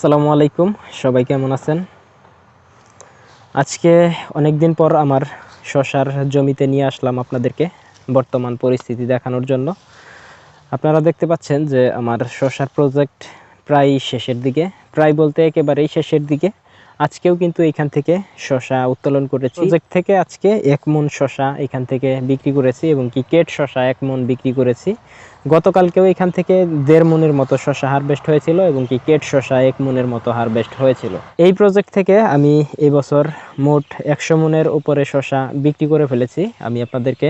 আসসালামু আলাইকুম। সবাই কেমন আছেন? আজকে অনেক দিন পর আমার শশার জমিতে নিয়ে আসলাম আপনাদেরকে বর্তমান পরিস্থিতি দেখানোর জন্য। আপনারা দেখতে পাচ্ছেন যে আমার শশার প্রজেক্ট প্রায় শেষের দিকে, প্রায় বলতে একেবারেই শেষের দিকে। আজকেও কিন্তু এখান থেকে শশা উত্তোলন করেছি। প্রজেক্ট থেকে আজকে এক মন শশা এখান থেকে বিক্রি করেছি এবং কি কেট শশা এক মন বিক্রি করেছি। গতকালকেও এখান থেকে দেড় মনের মতো শশা হারভেস্ট হয়েছিল এবং কি কেট শশা এক মনের মতো হারভেস্ট হয়েছিল। এই প্রজেক্ট থেকে আমি এবছর মোট একশো মনের উপরে শশা বিক্রি করে ফেলেছি। আমি আপনাদেরকে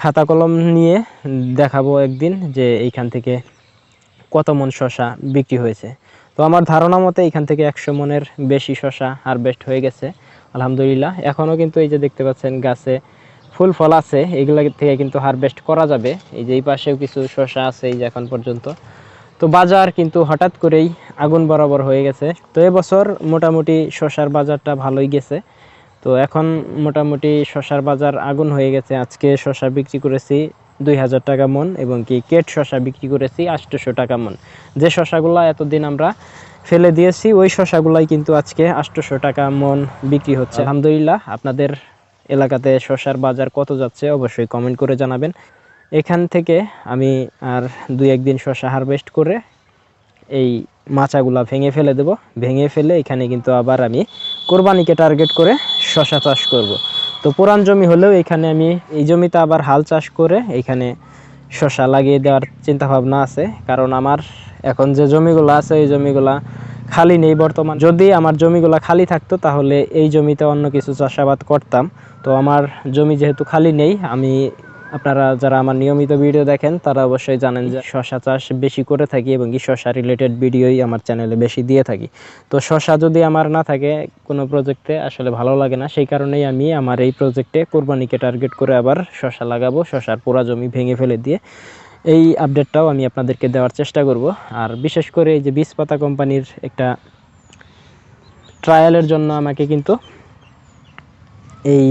খাতা কলম নিয়ে দেখাবো একদিন যে এইখান থেকে কত মন শশা বিক্রি হয়েছে। তো আমার ধারণা মতে এখান থেকে একশো মনের বেশি শশা হারভেস্ট হয়ে গেছে, আলহামদুলিল্লাহ। এখনও কিন্তু এই যে দেখতে পাচ্ছেন গাছে ফুল ফল আছে, এগুলো থেকে কিন্তু হারভেস্ট করা যাবে। এই যে এই পাশেও কিছু শশা আছে এই যে এখন পর্যন্ত। তো বাজার কিন্তু হঠাৎ করেই আগুন বরাবর হয়ে গেছে। তো এবছর মোটামুটি শশার বাজারটা ভালোই গেছে। তো এখন মোটামুটি শশার বাজার আগুন হয়ে গেছে। আজকে শশা বিক্রি করেছি দুই হাজার টাকা মন এবং কি কেট শশা বিক্রি করেছি আটশোশো টাকা মন। যে শশাগুলো এতদিন আমরা ফেলে দিয়েছি, ওই শশাগুলাই কিন্তু আজকে আটশোশো টাকা মন বিক্রি হচ্ছে। আলহামদুলিল্লাহ, আপনাদের এলাকাতে শশার বাজার কত যাচ্ছে অবশ্যই কমেন্ট করে জানাবেন। এখান থেকে আমি আর দুই একদিন শশা হারভেস্ট করে এই মাচাগুলা ভেঙে ফেলে দেব। ভেঙে ফেলে এখানে কিন্তু আবার আমি কোরবানিকে টার্গেট করে শশা চাষ করব। তো পুরান জমি হলেও এখানে আমি এই জমিতে আবার হাল চাষ করে এখানে শশা লাগিয়ে দেওয়ার চিন্তাভাবনা আছে। কারণ আমার এখন যে জমিগুলো আছে, এই জমিগুলা খালি নেই বর্তমান। যদি আমার জমিগুলো খালি থাকতো, তাহলে এই জমিতে অন্য কিছু চাষাবাদ করতাম। তো আমার জমি যেহেতু খালি নেই, আমি আপনারা যারা আমার নিয়মিত ভিডিও দেখেন, তারা অবশ্যই জানেন যে শশা চাষ বেশি করে থাকি এবং কি শশা রিলেটেড ভিডিওই আমার চ্যানেলে বেশি দিয়ে থাকি। তো শশা যদি আমার না থাকে কোনো প্রজেক্টে আসলে ভালো লাগে না। সেই কারণেই আমি আমার এই প্রজেক্টে কোরবানিকে টার্গেট করে আবার শশা লাগাবো, শশার পোড়া জমি ভেঙে ফেলে দিয়ে। এই আপডেটটাও আমি আপনাদেরকে দেওয়ার চেষ্টা করব। আর বিশেষ করে এই যে বীজপাতা কোম্পানির একটা ট্রায়ালের জন্য আমাকে কিন্তু এই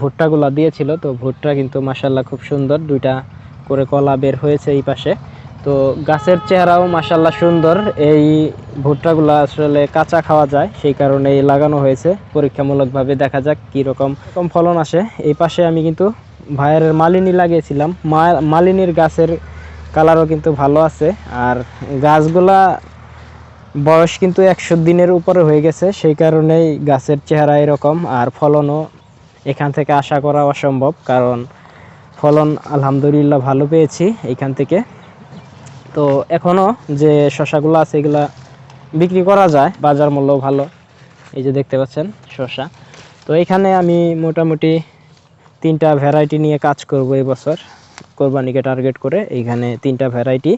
ভুট্টাগুলা দিয়েছিল, তো ভুট্টা কিন্তু মাসাল্লাহ খুব সুন্দর। দুইটা করে কলা বের হয়েছে এই পাশে। তো গাছের চেহারাও মাসাল্লাহ সুন্দর। এই ভুট্টাগুলো আসলে কাঁচা খাওয়া যায়, সেই কারণে লাগানো হয়েছে। পরীক্ষামূলকভাবে দেখা যাক কীরকম কম ফলন আসে। এই পাশে আমি কিন্তু ভাইয়ের মালিনী লাগিয়েছিলাম। মালিনীর গাছের কালারও কিন্তু ভালো আছে। আর গাছগুলা বয়স কিন্তু একশো দিনের উপরে হয়ে গেছে, সেই কারণেই গাছের চেহারা এরকম। আর ফলনও এখান থেকে আশা করা অসম্ভব, কারণ ফলন আলহামদুলিল্লাহ ভালো পেয়েছি এখান থেকে। তো এখনও যে শশাগুলো আছে এগুলা বিক্রি করা যায়, বাজার মূল্য ভালো। এই যে দেখতে পাচ্ছেন শশা। তো এখানে আমি মোটামুটি তিনটা ভ্যারাইটি নিয়ে কাজ করব বছর কোরবানিকে টার্গেট করে এইখানে তিনটা ভ্যারাইটি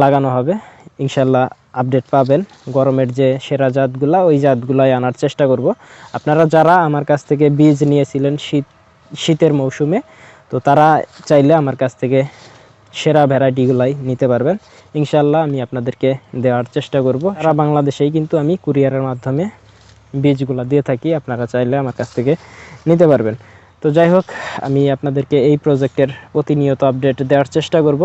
লাগানো হবে। ইনশাল্লাহ আপডেট পাবেন গরমের যে সেরা জাতগুলা, ওই জাতগুলাই আনার চেষ্টা করব। আপনারা যারা আমার কাছ থেকে বীজ নিয়েছিলেন শীত, শীতের মৌসুমে, তো তারা চাইলে আমার কাছ থেকে সেরা ভ্যারাইটিগুলাই নিতে পারবেন। ইনশাল্লাহ আমি আপনাদেরকে দেওয়ার চেষ্টা করব। সারা বাংলাদেশেই কিন্তু আমি কুরিয়ারের মাধ্যমে বীজগুলো দিয়ে থাকি, আপনারা চাইলে আমার কাছ থেকে নিতে পারবেন। তো যাই হোক, আমি আপনাদেরকে এই প্রজেক্টের প্রতিনিয়ত আপডেট দেওয়ার চেষ্টা করব।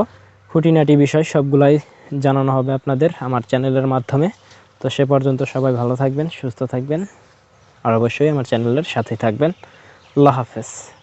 খুঁটিনাটি বিষয় সবগুলাই জানানো হবে আপনাদের আমার চ্যানেলের মাধ্যমে। তো সে পর্যন্ত সবাই ভালো থাকবেন, সুস্থ থাকবেন, আর অবশ্যই আমার চ্যানেলের সাথে থাকবেন। আল্লাহ হাফেজ।